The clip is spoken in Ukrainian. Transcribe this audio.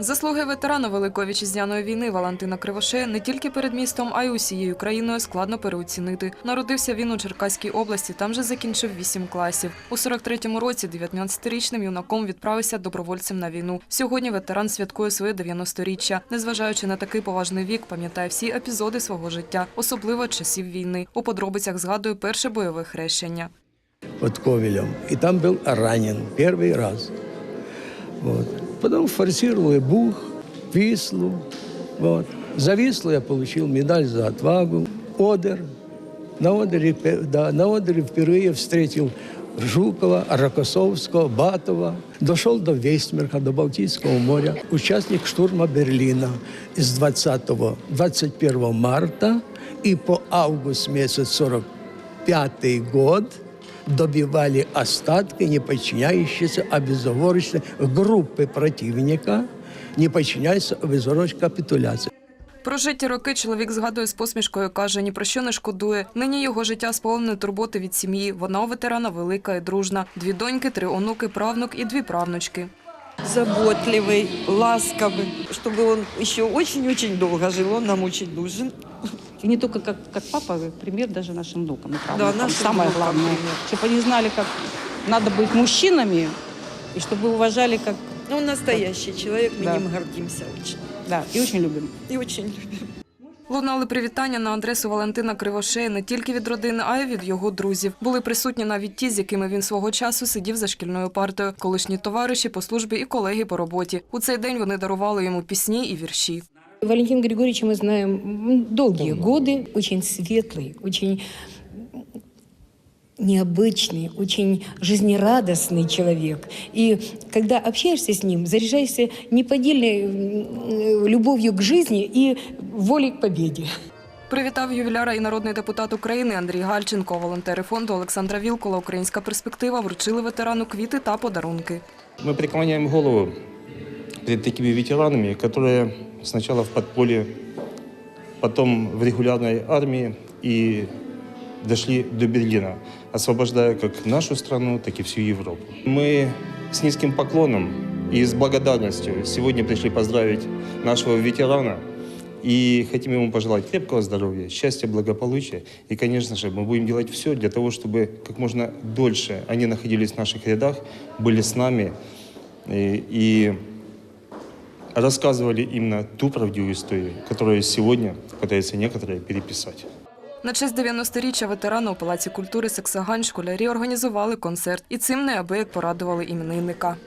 Заслуги ветерана Великої вітчизняної війни Валентина Кривошея не тільки перед містом, а й усією країною складно переоцінити. Народився він у Черкаській області, там же закінчив 8 класів. У 43-му році 19-річним юнаком відправився добровольцем на війну. Сьогодні ветеран святкує своє 90-річчя. Незважаючи на такий поважний вік, пам'ятає всі епізоди свого життя, особливо часів війни. У подробицях згадує перше бойове хрещення. под Ковелем. И там был ранен первый раз. Вот. Потом форсировал и Бух, Вислу. Вот. За Вислу я получил медаль за отвагу. Одер. На Одере, да, на Одере впервые встретил Жукова, Рокоссовского, Батова. Дошел до Вестмерка, до Балтийского моря. Участник штурма Берлина с 20 21 марта и по август месяц 45 год добивали остатки, не подчиняющиеся, а безоговорочно группы противника, не подчиняясь безоговорочной капитуляции. Прожиті роки чоловік згадує з посмішкою, каже, ні про що не шкодує. Нині його життя сповнене турботи від сім'ї. Вона у ветерана велика і дружна. Дві доньки, три онуки, правнук і дві правнучки. заботливый, ласковый, чтобы он еще очень-очень долго жил, он нам очень нужен. И не только как, как папа, а пример даже нашим внукам. и Да, правнукам. нашим Самое внукам главное, пример. чтобы они знали, как надо быть мужчинами, и чтобы уважали, как, Ну, Он настоящий человек, мы Да. ним гордимся очень. да, и очень любим. И очень любим. Лунали привітання на адресу Валентина Кривошея не тільки від родини, а й від його друзів. Були присутні навіть ті, з якими він свого часу сидів за шкільною партою, колишні товариші по службі і колеги по роботі. У цей день вони дарували йому пісні і вірші. Валентин Григорьевич мы знаем м, долгие годы, очень светлый, очень необычный, очень жизнерадостный человек. И когда общаешься с ним, заряжаешься неподдельной м, любовью к жизни и волей к победе. Привітав ювіляра і народний депутат України Андрій Гальченко. Волонтери фонду Олександра Вілкола Українська перспектива вручили ветерану квіти та подарунки. Мы преклоняем голову перед такими ветеранами, которые сначала в подполье, потом в регулярной армии и дошли до Берлина, освобождая как нашу страну, так и всю Европу. Мы с низким поклоном и с благодарностью сегодня пришли поздравить нашего ветерана и хотим ему пожелать крепкого здоровья, счастья, благополучия. И, конечно же, мы будем делать все для того, чтобы как можно дольше они находились в наших рядах, были с нами и, и рассказывали именно ту правдивую историю, которую сегодня пытаются некоторые переписать. На честь 90-річчя ветерана у Палаці культури Саксагань школярі організували концерт і цим неабияк порадували іменинника.